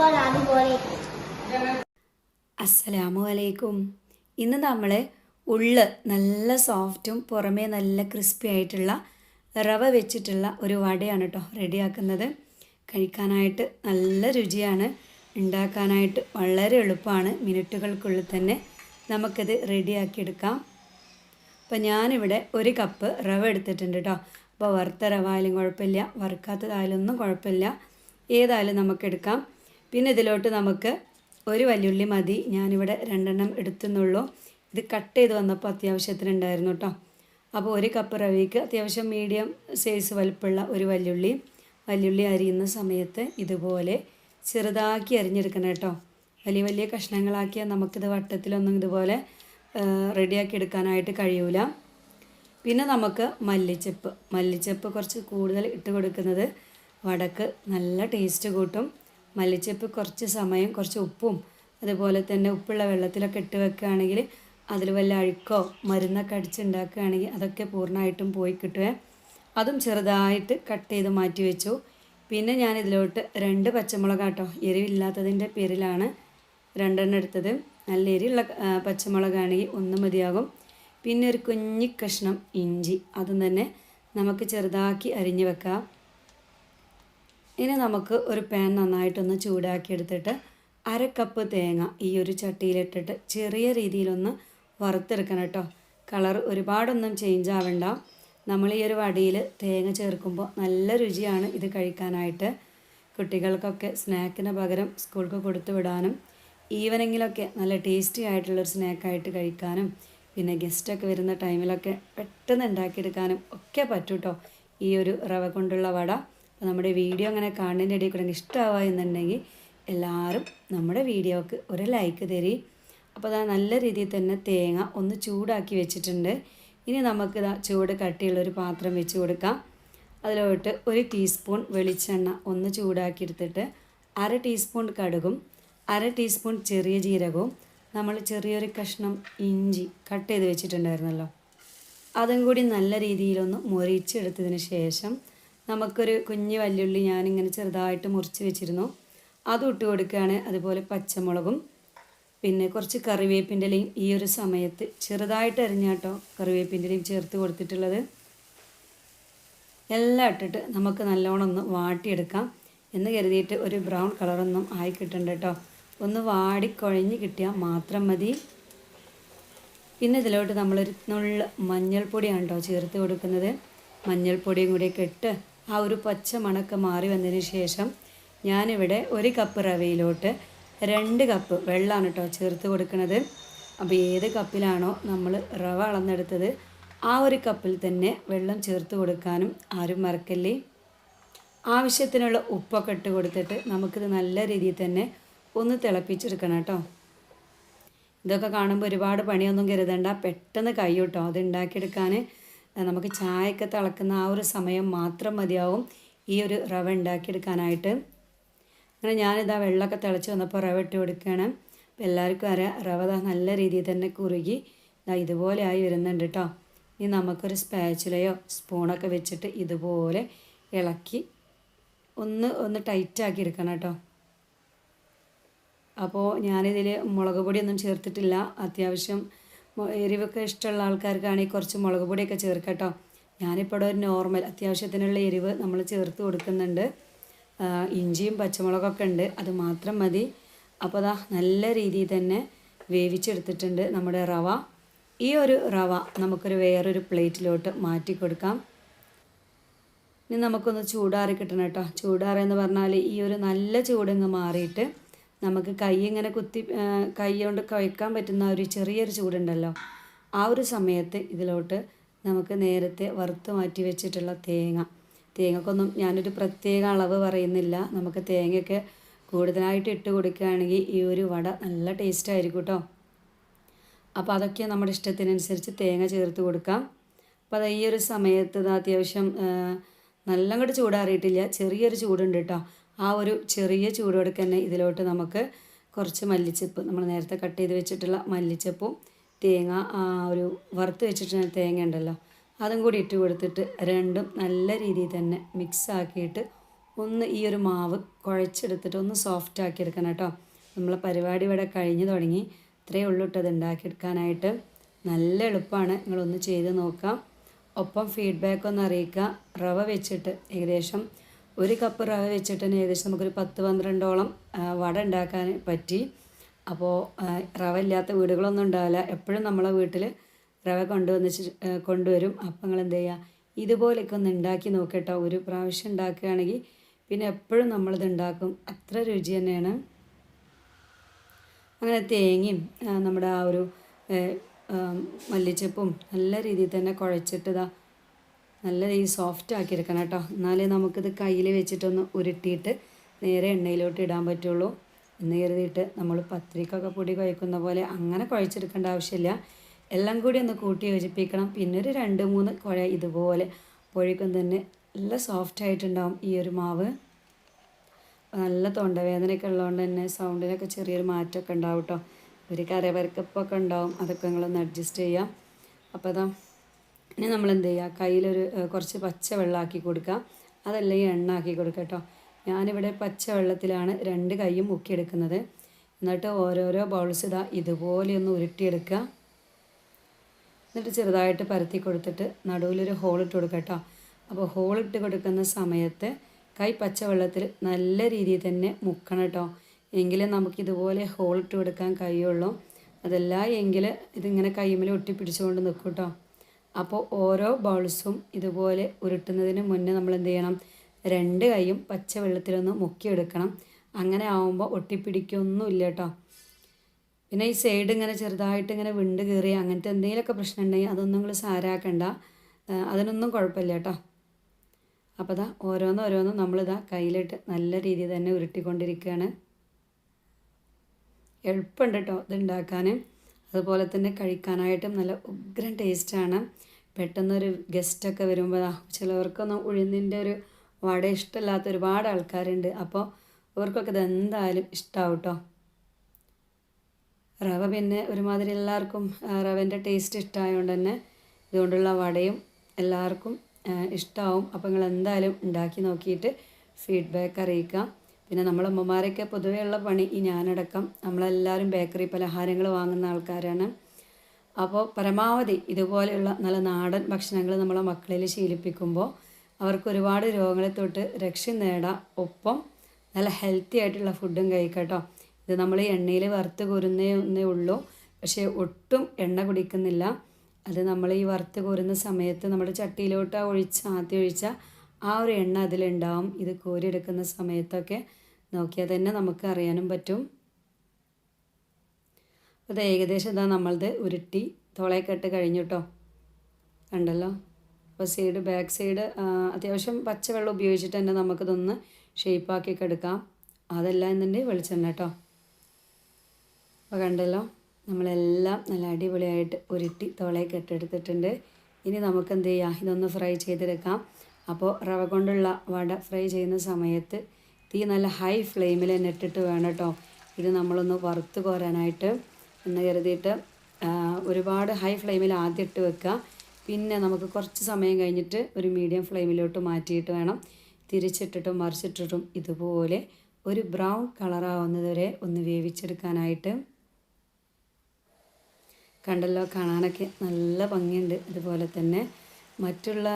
അതുപോലെ അസ്സലാമു അലൈക്കും. ഇന്ന് നമ്മൾ ഉള്ള് നല്ല സോഫ്റ്റും പുറമേ നല്ല ക്രിസ്പി ആയിട്ടുള്ള റവ വെച്ചിട്ടുള്ള ഒരു വടയാണ് കേട്ടോ റെഡിയാക്കുന്നത്. കഴിക്കാനായിട്ട് നല്ല രുചിയാണ്. ഉണ്ടാക്കാനായിട്ട് വളരെ എളുപ്പമാണ്. മിനിറ്റുകൾക്കുള്ളിൽ തന്നെ നമുക്കത് റെഡിയാക്കിയെടുക്കാം. അപ്പോൾ ഞാനിവിടെ ഒരു കപ്പ് റവ എടുത്തിട്ടുണ്ട് കേട്ടോ അപ്പോൾ വറുത്ത റവ ആയാലും കുഴപ്പമില്ല. വറുക്കാത്തതായാലും ഒന്നും കുഴപ്പമില്ല. ഏതായാലും നമുക്ക് എടുക്കാം പിന്നെ ഇതിലോട്ട് നമുക്ക് ഒരു വല്യുള്ളി മതി. ഞാനിവിടെ രണ്ടെണ്ണം എടുത്തുന്നുള്ളൂ. ഇത് കട്ട് ചെയ്ത് വന്നപ്പോൾ അത്യാവശ്യത്തിനുണ്ടായിരുന്നു കേട്ടോ. അപ്പോൾ ഒരു കപ്പ് റവിക്ക് അത്യാവശ്യം മീഡിയം സൈസ് വലുപ്പുള്ള ഒരു വല്യുള്ളി. വല്യുള്ളി അരിയുന്ന സമയത്ത് ഇതുപോലെ ചെറുതാക്കി അരിഞ്ഞെടുക്കണം കേട്ടോ. വലിയ വലിയ കഷ്ണങ്ങളാക്കിയാൽ നമുക്കിത് വട്ടത്തിലൊന്നും ഇതുപോലെ റെഡിയാക്കി എടുക്കാനായിട്ട് കഴിയൂല. പിന്നെ നമുക്ക് മല്ലിച്ചപ്പ്. മല്ലിച്ചപ്പ് കുറച്ച് കൂടുതൽ ഇട്ട് കൊടുക്കുന്നത് വടക്ക് നല്ല ടേസ്റ്റ് കൂട്ടും. മല്ലിച്ചപ്പ് കുറച്ച് സമയം കുറച്ച് ഉപ്പും അതുപോലെ തന്നെ ഉപ്പുള്ള വെള്ളത്തിലൊക്കെ ഇട്ട് വെക്കുകയാണെങ്കിൽ അതിൽ വല്ല അഴുക്കോ മരുന്നൊക്കെ അടിച്ചുണ്ടാക്കുകയാണെങ്കിൽ അതൊക്കെ പൂർണമായിട്ടും പോയി കിട്ടുവേ. അതും ചെറുതായിട്ട് കട്ട് ചെയ്ത് മാറ്റി വെച്ചു. പിന്നെ ഞാൻ ഇതിലോട്ട് രണ്ട് പച്ചമുളക് കേട്ടോ എരിവില്ലാത്തതിന്റെ പേരിലാണ് രണ്ടെണ്ണം എടുത്തത്. നല്ല എരിയുള്ള പച്ചമുളകാണെങ്കിൽ ഒന്ന് മതിയാകും. പിന്നെ ഒരു കുഞ്ഞി കഷ്ണം ഇഞ്ചി അതും തന്നെ നമുക്ക് ചെറുതാക്കി അരിഞ്ഞു വെക്കാം. ഇനി നമുക്ക് ഒരു പാൻ നന്നായിട്ടൊന്ന് ചൂടാക്കിയെടുത്തിട്ട് അര കപ്പ് തേങ്ങ ഈ ഒരു ചട്ടിയിലിട്ടിട്ട് ചെറിയ രീതിയിലൊന്ന് വറുത്തെടുക്കണം കേട്ടോ. കളർ ഒരുപാടൊന്നും ചേഞ്ച് ആവണ്ട. നമ്മൾ ഈ ഒരു വടിയിൽ തേങ്ങ ചേർക്കുമ്പോൾ നല്ല രുചിയാണ് ഇത് കഴിക്കാനായിട്ട്. കുട്ടികൾക്കൊക്കെ സ്നാക്കിന് പകരം സ്കൂൾക്ക് കൊടുത്തു വിടാനും ഈവനിങ്ങിലൊക്കെ നല്ല ടേസ്റ്റി ആയിട്ടുള്ളൊരു സ്നാക്കായിട്ട് കഴിക്കാനും പിന്നെ ഗസ്റ്റൊക്കെ വരുന്ന ടൈമിലൊക്കെ പെട്ടെന്ന് ഉണ്ടാക്കിയെടുക്കാനും ഒക്കെ പറ്റൂട്ടോ. ഈ ഒരു റവ കൊണ്ടുള്ള വട. അപ്പോൾ നമ്മുടെ വീഡിയോ അങ്ങനെ കാണുന്നതിന്റെ ഇടയിൽ കൂടെ ഇഷ്ടമാവുക എന്നുണ്ടെങ്കിൽ എല്ലാവരും നമ്മുടെ വീഡിയോക്ക് ഒരു ലൈക്ക് തരി. അപ്പോൾ അതാ നല്ല രീതിയിൽ തന്നെ തേങ്ങ ഒന്ന് ചൂടാക്കി വെച്ചിട്ടുണ്ട്. ഇനി നമുക്ക് ചൂട് കട്ടിയുള്ള ഒരു പാത്രം വെച്ച് കൊടുക്കാം. അതിലോട്ട് ഒരു ടീസ്പൂൺ വെളിച്ചെണ്ണ ഒന്ന് ചൂടാക്കി എടുത്തിട്ട് അര ടീസ്പൂൺ കടുകും അര ടീസ്പൂൺ ചെറിയ ജീരകവും നമ്മൾ ചെറിയൊരു കഷ്ണം ഇഞ്ചി കട്ട് ചെയ്ത് വെച്ചിട്ടുണ്ടായിരുന്നല്ലോ. അതും കൂടി നല്ല രീതിയിലൊന്ന് മുറിച്ചെടുത്തതിന് ശേഷം നമുക്കൊരു കുഞ്ഞ് വല്യുള്ളി ഞാനിങ്ങനെ ചെറുതായിട്ട് മുറിച്ച് വെച്ചിരുന്നു. അതും ഇട്ട് കൊടുക്കുകയാണ്. അതുപോലെ പച്ചമുളകും പിന്നെ കുറച്ച് കറിവേപ്പിന്റെ ഇലയും ഈ ഒരു സമയത്ത് ചെറുതായിട്ട് അരിഞ്ഞാട്ടോ കറിവേപ്പിന്റെ ഇലയും ചേർത്ത് കൊടുത്തിട്ടുള്ളത്. എല്ലാം ഇട്ടിട്ട് നമുക്ക് നല്ലോണം ഒന്ന് വാട്ടിയെടുക്കാം. എന്ന് കരുതിയിട്ട് ഒരു ബ്രൗൺ കളറൊന്നും ആയി കിട്ടണ്ട കേട്ടോ. ഒന്ന് വാടി കുഴഞ്ഞ് കിട്ടിയാൽ മാത്രം മതി. പിന്നെ ഇതിലോട്ട് നമ്മളൊരു നുള്ള മഞ്ഞൾപ്പൊടിയാണ് കേട്ടോ ചേർത്ത് കൊടുക്കുന്നത്. മഞ്ഞൾപ്പൊടിയും കൂടിയൊക്കെ ഇട്ട് ആ ഒരു പച്ച മണക്ക് മാറി വന്നതിന് ശേഷം ഞാനിവിടെ ഒരു കപ്പ് റവയിലോട്ട് രണ്ട് കപ്പ് വെള്ളമാണ് കേട്ടോ ചേർത്ത് കൊടുക്കുന്നത് അപ്പോൾ ഏത് കപ്പിലാണോ നമ്മൾ റവ അളന്നെടുത്തത് ആ ഒരു കപ്പിൽ തന്നെ വെള്ളം ചേർത്ത് കൊടുക്കാനും ആരും മറക്കല്ലേ? ആവശ്യത്തിനുള്ള ഉപ്പൊക്കെ ഇട്ട് കൊടുത്തിട്ട് നമുക്കിത് നല്ല രീതിയിൽ തന്നെ ഒന്ന് തിളപ്പിച്ചെടുക്കണം കേട്ടോ ഇതൊക്കെ കാണുമ്പോൾ ഒരുപാട് പണിയൊന്നും കരുതണ്ട. പെട്ടെന്ന് കൈ കേട്ടോ അത് ഉണ്ടാക്കിയെടുക്കാൻ നമുക്ക് ചായയൊക്കെ തിളക്കുന്ന ആ ഒരു സമയം മാത്രം മതിയാവും ഈ ഒരു റവ ഉണ്ടാക്കിയെടുക്കാനായിട്ട്. അങ്ങനെ ഞാനിതാ വെള്ളമൊക്കെ തിളച്ച് വന്നപ്പോൾ റവ ഇട്ട് കൊടുക്കുകയാണ്. അപ്പോൾ എല്ലാവർക്കും അറിയാം റവ നല്ല രീതിയിൽ തന്നെ കുറുകി ഇതുപോലെ ആയി വരുന്നുണ്ട് കേട്ടോ ഇനി നമുക്കൊരു സ്പാച്ചിലയോ സ്പൂണൊക്കെ വെച്ചിട്ട് ഇതുപോലെ ഇളക്കി ഒന്ന് ഒന്ന് ടൈറ്റാക്കി എടുക്കണം കേട്ടോ അപ്പോൾ ഞാനിതിൽ മുളക് പൊടിയൊന്നും ചേർത്തിട്ടില്ല. അത്യാവശ്യം എരിവൊക്കെ ഇഷ്ടമുള്ള ആൾക്കാർക്കാണെങ്കിൽ കുറച്ച് മുളക് പൊടിയൊക്കെ ചേർക്കാം കേട്ടോ ഞാനിപ്പോൾ ഒരു നോർമൽ അത്യാവശ്യത്തിനുള്ള എരിവ് നമ്മൾ ചേർത്ത് കൊടുക്കുന്നുണ്ട്. ഇഞ്ചിയും പച്ചമുളകൊക്കെ ഉണ്ട്. അത് മാത്രം മതി. അപ്പോൾ അതാ നല്ല രീതിയിൽ തന്നെ വേവിച്ചെടുത്തിട്ടുണ്ട് നമ്മുടെ റവ. ഈ ഒരു റവ നമുക്കൊരു വേറൊരു പ്ലേറ്റിലോട്ട് മാറ്റി കൊടുക്കാം. ഇനി നമുക്കൊന്ന് ചൂടാറി കിട്ടണം കേട്ടോ. ചൂടാറെന്ന് പറഞ്ഞാൽ ഈ ഒരു നല്ല ചൂടങ്ങ് മാറിയിട്ട് നമുക്ക് കൈ ഇങ്ങനെ കുത്തി കൈ കൊണ്ട് കുഴക്കാൻ പറ്റുന്ന ഒരു ചെറിയൊരു ചൂടുണ്ടല്ലോ. ആ ഒരു സമയത്ത് ഇതിലോട്ട് നമുക്ക് നേരത്തെ വറുത്ത് മാറ്റി വെച്ചിട്ടുള്ള തേങ്ങ. തേങ്ങക്കൊന്നും ഞാനൊരു പ്രത്യേക അളവ് പറയുന്നില്ല. നമുക്ക് തേങ്ങയൊക്കെ കൂടുതലായിട്ട് ഇട്ട് കൊടുക്കുകയാണെങ്കിൽ ഈ ഒരു വട നല്ല ടേസ്റ്റ് ആയിരിക്കും കേട്ടോ അപ്പോൾ അതൊക്കെ നമ്മുടെ ഇഷ്ടത്തിനനുസരിച്ച് തേങ്ങ ചേർത്ത് കൊടുക്കാം. അപ്പോൾ അത് ഈ ഒരു സമയത്ത് അത്യാവശ്യം നല്ല അങ്ങോട്ട് ചൂടാറിയിട്ടില്ല. ചെറിയൊരു ചൂടുണ്ട് കേട്ടോ ആ ഒരു ചെറിയ ചൂടോടെ തന്നെ ഇതിലോട്ട് നമുക്ക് കുറച്ച് മല്ലിച്ചപ്പ് നമ്മൾ നേരത്തെ കട്ട് ചെയ്ത് വെച്ചിട്ടുള്ള മല്ലിച്ചപ്പും തേങ്ങ ആ ഒരു വറുത്ത് വെച്ചിട്ടുള്ള തേങ്ങ ഉണ്ടല്ലോ അതും കൂടി ഇട്ട് കൊടുത്തിട്ട് രണ്ടും നല്ല രീതിയിൽ തന്നെ മിക്സ് ആക്കിയിട്ട് ഒന്ന് ഈ ഒരു മാവ് കുഴച്ചെടുത്തിട്ട് ഒന്ന് സോഫ്റ്റ് ആക്കി എടുക്കണം കേട്ടോ. നമ്മളെ പരിപാടി ഇവിടെ കഴിഞ്ഞു തുടങ്ങി. ഇത്രയേ ഉള്ളൂ ഇട്ടത് ഉണ്ടാക്കിയെടുക്കാനായിട്ട്. നല്ല എളുപ്പമാണ്. നിങ്ങളൊന്ന് ചെയ്ത് നോക്കാം. ഒപ്പം ഫീഡ്ബാക്ക് ഒന്ന് അറിയിക്കുക. റവ വെച്ചിട്ട് ഏകദേശം ഒരു കപ്പ് റവ വെച്ചിട്ട് തന്നെ ഏകദേശം നമുക്കൊരു പത്ത് പന്ത്രണ്ടോളം വട ഉണ്ടാക്കാൻ പറ്റി. അപ്പോൾ റവ ഇല്ലാത്ത വീടുകളൊന്നും ഉണ്ടാവില്ല. എപ്പോഴും നമ്മളെ വീട്ടിൽ റവ കൊണ്ടുവന്ന് കൊണ്ടുവരും. അപ്പം നിങ്ങൾ എന്ത് ചെയ്യുക ഇതുപോലെയൊക്കെ ഒന്ന് ഉണ്ടാക്കി നോക്കട്ടോ. ഒരു പ്രാവശ്യം ഉണ്ടാക്കുകയാണെങ്കിൽ പിന്നെ എപ്പോഴും നമ്മളിത് ഉണ്ടാക്കും. അത്ര രുചി തന്നെയാണ്. അങ്ങനെ തേങ്ങയും നമ്മുടെ ആ ഒരു മല്ലിച്ചപ്പും നല്ല രീതിയിൽ തന്നെ കുഴച്ചിട്ട് നല്ല രീതി സോഫ്റ്റ് ആക്കി എടുക്കണം കേട്ടോ. എന്നാലേ നമുക്കിത് കയ്യിൽ വെച്ചിട്ടൊന്ന് ഉരുട്ടിയിട്ട് നേരെ എണ്ണയിലോട്ട് ഇടാൻ പറ്റുള്ളൂ. എന്ന് കരുതിയിട്ട് നമ്മൾ പത്രിക്കൊക്കെ പൊടി കുഴക്കുന്ന പോലെ അങ്ങനെ കുഴച്ചെടുക്കേണ്ട ആവശ്യമില്ല. എല്ലാം കൂടി ഒന്ന് കൂട്ടി യോജിപ്പിക്കണം. പിന്നെ ഒരു രണ്ട് മൂന്ന് കുഴ ഇതുപോലെ പൊഴിക്കും. തന്നെ നല്ല സോഫ്റ്റ് ആയിട്ടുണ്ടാവും ഈ ഒരു മാവ്. നല്ല തൊണ്ടവേദനയൊക്കെ ഉള്ളതുകൊണ്ട് തന്നെ സൗണ്ടിനൊക്കെ ചെറിയൊരു മാറ്റമൊക്കെ ഉണ്ടാവും കേട്ടോ. ഒരു കരവരക്കപ്പൊക്കെ ഉണ്ടാവും. അതൊക്കെ നിങ്ങളൊന്ന് അഡ്ജസ്റ്റ് ചെയ്യാം. അപ്പോൾ അതാ ഇനി നമ്മൾ എന്ത് ചെയ്യുക? കയ്യിലൊരു കുറച്ച് പച്ച വെള്ളമാക്കി കൊടുക്കുക. അതല്ലെങ്കിൽ എണ്ണ ആക്കി കൊടുക്കുക കേട്ടോ. ഞാനിവിടെ പച്ച വെള്ളത്തിലാണ് രണ്ട് കൈയും മുക്കിയെടുക്കുന്നത്. എന്നിട്ട് ഓരോരോ ബൗൾസ് ഇതാ ഇതുപോലെ ഒന്ന് ഉരുട്ടിയെടുക്കുക. എന്നിട്ട് ചെറുതായിട്ട് പരത്തി കൊടുത്തിട്ട് നടുവിലൊരു ഹോൾ ഇട്ട് കൊടുക്കുക കേട്ടോ. അപ്പോൾ ഹോൾ ഇട്ട് കൊടുക്കുന്ന സമയത്ത് കൈ പച്ചവെള്ളത്തിൽ നല്ല രീതിയിൽ തന്നെ മുക്കണം കേട്ടോ. എങ്കിലേ നമുക്കിതുപോലെ ഹോൾ ഇട്ട് കൊടുക്കാൻ കഴിയുള്ളൂ. അതല്ല എങ്കിൽ ഇതിങ്ങനെ കൈമിൽ ഒട്ടിപ്പിടിച്ചുകൊണ്ട് നിൽക്കും കേട്ടോ. അപ്പോൾ ഓരോ ബൗൾസും ഇതുപോലെ ഉരുട്ടുന്നതിന് മുന്നേ നമ്മൾ എന്ത് ചെയ്യണം? രണ്ട് കൈയും പച്ച വെള്ളത്തിലൊന്ന് മുക്കിയെടുക്കണം. അങ്ങനെ ആവുമ്പോൾ ഒട്ടിപ്പിടിക്കൊന്നുമില്ല കേട്ടോ. പിന്നെ ഈ സൈഡ് ഇങ്ങനെ ചെറുതായിട്ട് ഇങ്ങനെ വിണ്ട് കീറി അങ്ങനത്തെ എന്തെങ്കിലുമൊക്കെ പ്രശ്നം ഉണ്ടെങ്കിൽ അതൊന്നും നിങ്ങൾ സാരാക്കണ്ട. അതിനൊന്നും കുഴപ്പമില്ല കേട്ടോ. അപ്പോൾ ഇതാ ഓരോന്നും ഓരോന്നും നമ്മളിതാ കയ്യിലിട്ട് നല്ല രീതിയിൽ തന്നെ ഉരുട്ടിക്കൊണ്ടിരിക്കുകയാണ്. എളുപ്പമുണ്ട് കേട്ടോ ഇത് ഉണ്ടാക്കാൻ. അതുപോലെ തന്നെ കഴിക്കാനായിട്ടും നല്ല ഉഗ്രൻ ടേസ്റ്റാണ്. പെട്ടെന്നൊരു ഗസ്റ്റൊക്കെ വരുമ്പോൾ ചിലവർക്കൊന്നും ഉഴുന്നിന്റെ ഒരു വട ഇഷ്ടമില്ലാത്ത ഒരുപാട് ആൾക്കാരുണ്ട്. അപ്പോൾ അവർക്കൊക്കെ ഇത് എന്തായാലും ഇഷ്ടമാവും കേട്ടോ റവ പിന്നെ ഒരുമാതിരി എല്ലാവർക്കും റവന്റെ ടേസ്റ്റ് ഇഷ്ടമായതുകൊണ്ട് തന്നെ ഇതുകൊണ്ടുള്ള വടയും എല്ലാവർക്കും ഇഷ്ടമാവും അപ്പോൾ നിങ്ങൾ എന്തായാലും ഉണ്ടാക്കി നോക്കിയിട്ട് ഫീഡ്ബാക്ക് അറിയിക്കാം. പിന്നെ നമ്മളെ അമ്മമാരൊക്കെ പൊതുവേ പണി ഈ ഞാനടക്കം. നമ്മളെല്ലാവരും ബേക്കറി പലഹാരങ്ങൾ വാങ്ങുന്ന ആൾക്കാരാണ്. അപ്പോൾ പരമാവധി ഇതുപോലെയുള്ള നല്ല നാടൻ ഭക്ഷണങ്ങൾ നമ്മളെ മക്കളിൽ ശീലിപ്പിക്കുമ്പോൾ അവർക്ക് ഒരുപാട് രോഗങ്ങളെ തൊട്ട് രക്ഷ നേടാം. ഒപ്പം നല്ല ഹെൽത്തി ആയിട്ടുള്ള ഫുഡും കഴിക്കട്ടോ ഇത് നമ്മൾ എണ്ണയിൽ വറുത്ത് കോരുന്നേ ഉള്ളൂ. പക്ഷേ ഒട്ടും എണ്ണ കുടിക്കുന്നില്ല. അത് നമ്മൾ ഈ വറുത്ത് കോരുന്ന സമയത്ത് നമ്മുടെ ചട്ടിയിലോട്ട് ഒഴിച്ച് ആദ്യം ഒഴിച്ച ആ ഒരു എണ്ണ അതിലുണ്ടാവും. ഇത് കോരിയെടുക്കുന്ന സമയത്തൊക്കെ നോക്കിയാൽ തന്നെ നമുക്ക് അറിയാനും പറ്റും. അത് ഏകദേശം ഇതാ നമ്മളത് ഉരുട്ടി തോളേക്കെട്ട് കഴിഞ്ഞു കേട്ടോ കണ്ടല്ലോ? അപ്പോൾ സൈഡ് ബാക്ക് സൈഡ് അത്യാവശ്യം പച്ചവെള്ളം ഉപയോഗിച്ചിട്ട് തന്നെ നമുക്കിതൊന്ന് ഷേപ്പാക്കി എടുക്കാം. അതല്ല എന്നുണ്ടെങ്കിൽ വെളിച്ചെണ്ണ കേട്ടോ അപ്പോൾ കണ്ടല്ലോ? നമ്മളെല്ലാം നല്ല അടിപൊളിയായിട്ട് ഉരുട്ടി തോളേക്ക് ഇട്ടെടുത്തിട്ടുണ്ട് ഇനി നമുക്ക് എന്ത് ചെയ്യാം? ഇതൊന്ന് ഫ്രൈ ചെയ്തെടുക്കാം. അപ്പോൾ റവ കൊണ്ടുള്ള വട ഫ്രൈ ചെയ്യുന്ന സമയത്ത് തീ നല്ല ഹൈ ഫ്ലെയിമിൽ തന്നെ ഇട്ടിട്ട് വേണം കേട്ടോ. ഇത് നമ്മളൊന്ന് വറുത്ത് കോരാനായിട്ട്. എന്ന് കരുതിയിട്ട് ഒരുപാട് ഹൈ ഫ്ലെയിമിൽ ആദ്യം ഇട്ട് വെക്കുക. പിന്നെ നമുക്ക് കുറച്ച് സമയം കഴിഞ്ഞിട്ട് ഒരു മീഡിയം ഫ്ലെയിമിലോട്ട് മാറ്റിയിട്ട് വേണം. തിരിച്ചിട്ടിട്ടും മറിച്ചിട്ടിട്ടും ഇതുപോലെ ഒരു ബ്രൗൺ കളറാവുന്നത് വരെ ഒന്ന് വേവിച്ചെടുക്കാനായിട്ട്. കണ്ടല്ലോ കാണാനൊക്കെ നല്ല ഭംഗിയുണ്ട് ഇതുപോലെ തന്നെ. മറ്റുള്ള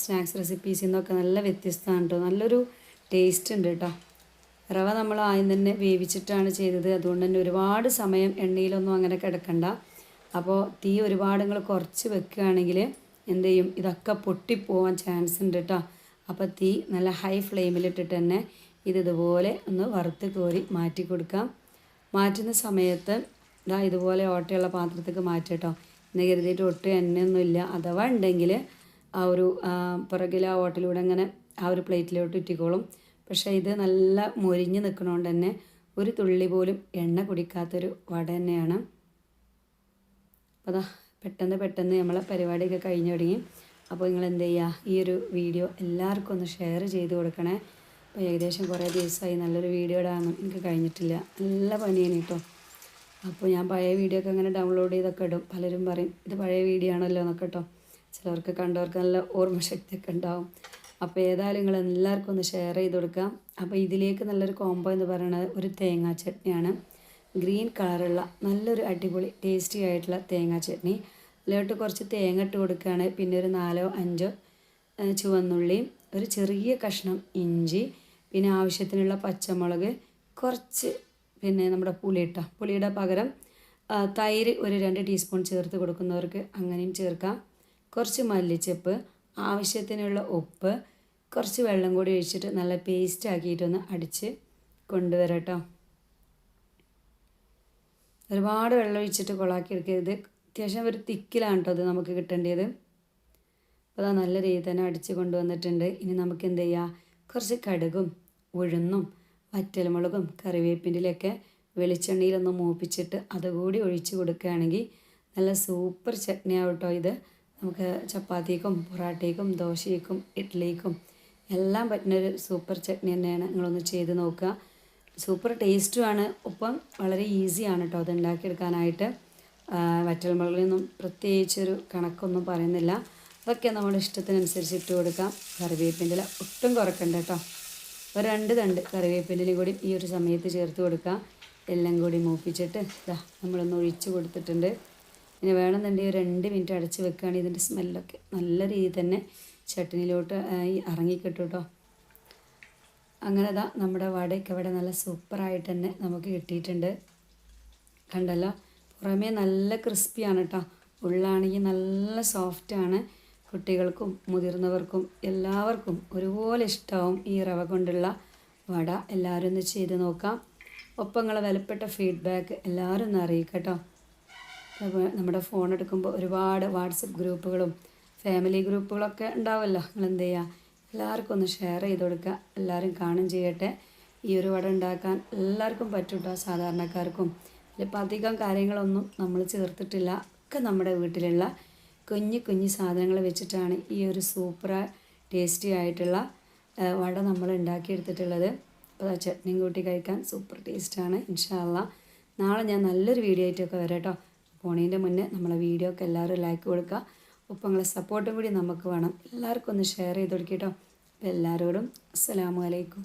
സ്നാക്സ് റെസിപ്പീസിൽ നിന്നൊക്കെ നല്ല വ്യത്യസ്തമാണ് കേട്ടോ. നല്ലൊരു ടേസ്റ്റ് ഉണ്ട് കേട്ടോ റവ നമ്മൾ ആദ്യം തന്നെ വേവിച്ചിട്ടാണ് ചെയ്തത് അതുകൊണ്ട് തന്നെ ഒരുപാട് സമയം എണ്ണയിലൊന്നും അങ്ങനെ കിടക്കണ്ട. അപ്പോൾ തീ ഒരുപാട് നിങ്ങൾ കുറച്ച് വെക്കുകയാണെങ്കിൽ എന്ത് ചെയ്യും? ഇതൊക്കെ പൊട്ടിപ്പോവാൻ ചാൻസ് ഉണ്ട് കേട്ടോ അപ്പോൾ തീ നല്ല ഹൈ ഫ്ലെയിമിലിട്ടിട്ട് തന്നെ ഇത് ഇതുപോലെ ഒന്ന് വറുത്ത് കോരി മാറ്റി കൊടുക്കാം. മാറ്റുന്ന സമയത്ത് ഇതാ ഇതുപോലെ ഓട്ടയുള്ള പാത്രത്തേക്ക് മാറ്റി കേട്ടോ എന്ന് കരുതിയിട്ട് ഒട്ടും എണ്ണയൊന്നുമില്ല. അഥവാ ഉണ്ടെങ്കിൽ ആ ഒരു പുറകിൽ ആ ഓട്ടിലൂടെ അങ്ങനെ ആ ഒരു പ്ലേറ്റിലോട്ട് ഇറ്റിക്കോളും പക്ഷേ ഇത് നല്ല മൊരിഞ്ഞ് നിൽക്കണോണ്ട് തന്നെ ഒരു തുള്ളി പോലും എണ്ണ കുടിക്കാത്തൊരു വട തന്നെയാണ്. അപ്പോൾ അതാ പെട്ടെന്ന് പെട്ടെന്ന് നമ്മളെ പരിപാടിയൊക്കെ കഴിഞ്ഞു തുടങ്ങി. അപ്പോൾ നിങ്ങൾ എന്ത് ചെയ്യുക? ഈ ഒരു വീഡിയോ എല്ലാവർക്കും ഒന്ന് ഷെയർ ചെയ്ത് കൊടുക്കണേ. അപ്പോൾ ഏകദേശം കുറേ ദിവസമായി നല്ലൊരു വീഡിയോ ഇടാനൊന്നും എനിക്ക് കഴിഞ്ഞിട്ടില്ല. നല്ല പണിയാണ് കേട്ടോ. അപ്പോൾ ഞാൻ പഴയ വീഡിയോ ഒക്കെ അങ്ങനെ ഡൗൺലോഡ് ചെയ്തൊക്കെ ഇടും. പലരും പറയും ഇത് പഴയ വീഡിയോ ആണല്ലോ എന്നൊക്കെ കേട്ടോ. ചിലവർക്ക് കണ്ടവർക്ക് നല്ല ഓർമ്മശക്തിയൊക്കെ ഉണ്ടാവും. അപ്പോൾ ഏതായാലും നിങ്ങൾ എല്ലാവർക്കും ഒന്ന് ഷെയർ ചെയ്ത് കൊടുക്കാം അപ്പോൾ ഇതിലേക്ക് നല്ലൊരു കോംബോ എന്ന് പറയുന്നത് ഒരു തേങ്ങാ ചട്നിയാണ്. ഗ്രീൻ കളറുള്ള നല്ലൊരു അടിപൊളി ടേസ്റ്റി ആയിട്ടുള്ള തേങ്ങാ ചട്നി. അതിലോട്ട് കുറച്ച് തേങ്ങ ഇട്ട് കൊടുക്കുകയാണ്. പിന്നെ ഒരു നാലോ അഞ്ചോ ചുവന്നുള്ളി ഒരു ചെറിയ കഷ്ണം ഇഞ്ചി പിന്നെ ആവശ്യത്തിനുള്ള പച്ചമുളക് കുറച്ച് പിന്നെ നമ്മുടെ പുളി ഇട്ടോ പുളിയുടെ പകരം തൈര് ഒരു രണ്ട് ടീസ്പൂൺ ചേർത്ത് കൊടുക്കുന്നവർക്ക് അങ്ങനെയും ചേർക്കാം. കുറച്ച് മല്ലിച്ചപ്പ് ആവശ്യത്തിനുള്ള ഉപ്പ് കുറച്ച് വെള്ളം കൂടി ഒഴിച്ചിട്ട് നല്ല പേസ്റ്റ് ആക്കിയിട്ടൊന്ന് അടിച്ച് കൊണ്ടുവരാം കേട്ടോ ഒരുപാട് വെള്ളം ഒഴിച്ചിട്ട് കൊളാക്കി എടുക്കരുത്. അത്യാവശ്യം ഒരു തിക്കിലാണ് കേട്ടോ അത് നമുക്ക് കിട്ടേണ്ടത്. അപ്പോൾ അത് നല്ല രീതിയിൽ തന്നെ അടിച്ച് കൊണ്ടുവന്നിട്ടുണ്ട്. ഇനി നമുക്ക് എന്ത് ചെയ്യുക കുറച്ച് കടുകും ഉഴുന്നും വറ്റൽമുളകും കറിവേപ്പിന്റെലൊക്കെ വെളിച്ചെണ്ണയിലൊന്ന് മൂപ്പിച്ചിട്ട് അതുകൂടി ഒഴിച്ച് കൊടുക്കുകയാണെങ്കിൽ നല്ല സൂപ്പർ ചട്നിയാവും കേട്ടോ ഇത്. നമുക്ക് ചപ്പാത്തിക്കും പൊറാട്ടയ്ക്കും ദോശയ്ക്കും ഇഡ്ഡലിക്കും എല്ലാം പറ്റുന്നൊരു സൂപ്പർ ചട്നി തന്നെയാണ് നിങ്ങളൊന്ന് ചെയ്ത് നോക്കുക. സൂപ്പർ ടേസ്റ്റുമാണ് ഒപ്പം വളരെ ഈസിയാണ് കേട്ടോ അത് ഉണ്ടാക്കിയെടുക്കാനായിട്ട്. ആ, വറ്റൽമുളകിനൊന്നും പ്രത്യേകിച്ചൊരു കണക്കൊന്നും പറയുന്നില്ല. അതൊക്കെ നമ്മുടെ ഇഷ്ടത്തിനനുസരിച്ച് ഇട്ട് കൊടുക്കാം. കറിവേപ്പിന്റെ ഒട്ടും കുറക്കണ്ട കേട്ടോ ഒരു രണ്ട് തണ്ട് കറിവേപ്പിന്റെ കൂടി ഈ ഒരു സമയത്ത് ചേർത്ത് കൊടുക്കുക. എല്ലാം കൂടി മൂപ്പിച്ചിട്ട് ഇതാ നമ്മളൊന്ന് ഒഴിച്ച് കൊടുത്തിട്ടുണ്ട്. ഇനി വേണമെന്നുണ്ടെങ്കിൽ രണ്ട് മിനിറ്റ് അടച്ച് വെക്കുകയാണെങ്കിൽ ഇതിന്റെ സ്മെല്ലൊക്കെ നല്ല രീതിയിൽ തന്നെ ചട്ടിനിലോട്ട് ഇറങ്ങിക്കിട്ടു കേട്ടോ അങ്ങനെ ദാ നമ്മുടെ വടയൊക്കെ ഇവിടെ നല്ല സൂപ്പറായിട്ട് തന്നെ നമുക്ക് കിട്ടിയിട്ടുണ്ട്. കണ്ടല്ലോ? പുറമേ നല്ല ക്രിസ്പിയാണ് കേട്ടോ ഉള്ളാണെങ്കിൽ നല്ല സോഫ്റ്റാണ് കുട്ടികൾക്കും മുതിർന്നവർക്കും എല്ലാവർക്കും ഒരുപോലെ ഇഷ്ടമാവും ഈ റവ കൊണ്ടുള്ള വട. എല്ലാവരും ഒന്ന് ചെയ്ത് നോക്കാം. ഒപ്പങ്ങളെ വിലപ്പെട്ട ഫീഡ്ബാക്ക് എല്ലാവരും ഒന്ന് അറിയിക്കുക കേട്ടോ അപ്പോൾ നമ്മുടെ ഫോൺ എടുക്കുമ്പോൾ ഒരുപാട് വാട്സപ്പ് ഗ്രൂപ്പുകളും ഫാമിലി ഗ്രൂപ്പുകളൊക്കെ ഉണ്ടാവുമല്ലോ നിങ്ങൾ എന്ത് ചെയ്യുക? എല്ലാവർക്കും ഒന്ന് ഷെയർ ചെയ്ത് കൊടുക്കുക. എല്ലാവരും കാണും ചെയ്യട്ടെ. ഈ ഒരു വട ഉണ്ടാക്കാൻ എല്ലാവർക്കും പറ്റും കേട്ടോ സാധാരണക്കാർക്കും. ഇതിലിപ്പോൾ അധികം കാര്യങ്ങളൊന്നും നമ്മൾ ചേർത്തിട്ടില്ല. ഒക്കെ നമ്മുടെ വീട്ടിലുള്ള കുഞ്ഞു കുഞ്ഞു സാധനങ്ങൾ വെച്ചിട്ടാണ് ഈ ഒരു സൂപ്പർ ടേസ്റ്റി ആയിട്ടുള്ള വട നമ്മൾ ഉണ്ടാക്കിയെടുത്തിട്ടുള്ളത്. അപ്പോൾ ചട്നിയും കൂട്ടി കഴിക്കാൻ സൂപ്പർ ടേസ്റ്റാണ്. ഇൻഷാല്ല നാളെ ഞാൻ നല്ലൊരു വീഡിയോ ആയിട്ടൊക്കെ വരാം കേട്ടോ പോണീന്റെ മുന്നേ നമ്മളെ വീഡിയോ ഒക്കെ എല്ലാവരും ലൈക്ക് കൊടുക്കുക. ഒപ്പം നിങ്ങളെ സപ്പോർട്ടും കൂടി നമുക്ക് വേണം. എല്ലാവർക്കും ഒന്ന് ഷെയർ ചെയ്ത് കൊടുക്കട്ടോ എല്ലാവരോടും അസ്സലാമു അലൈക്കും.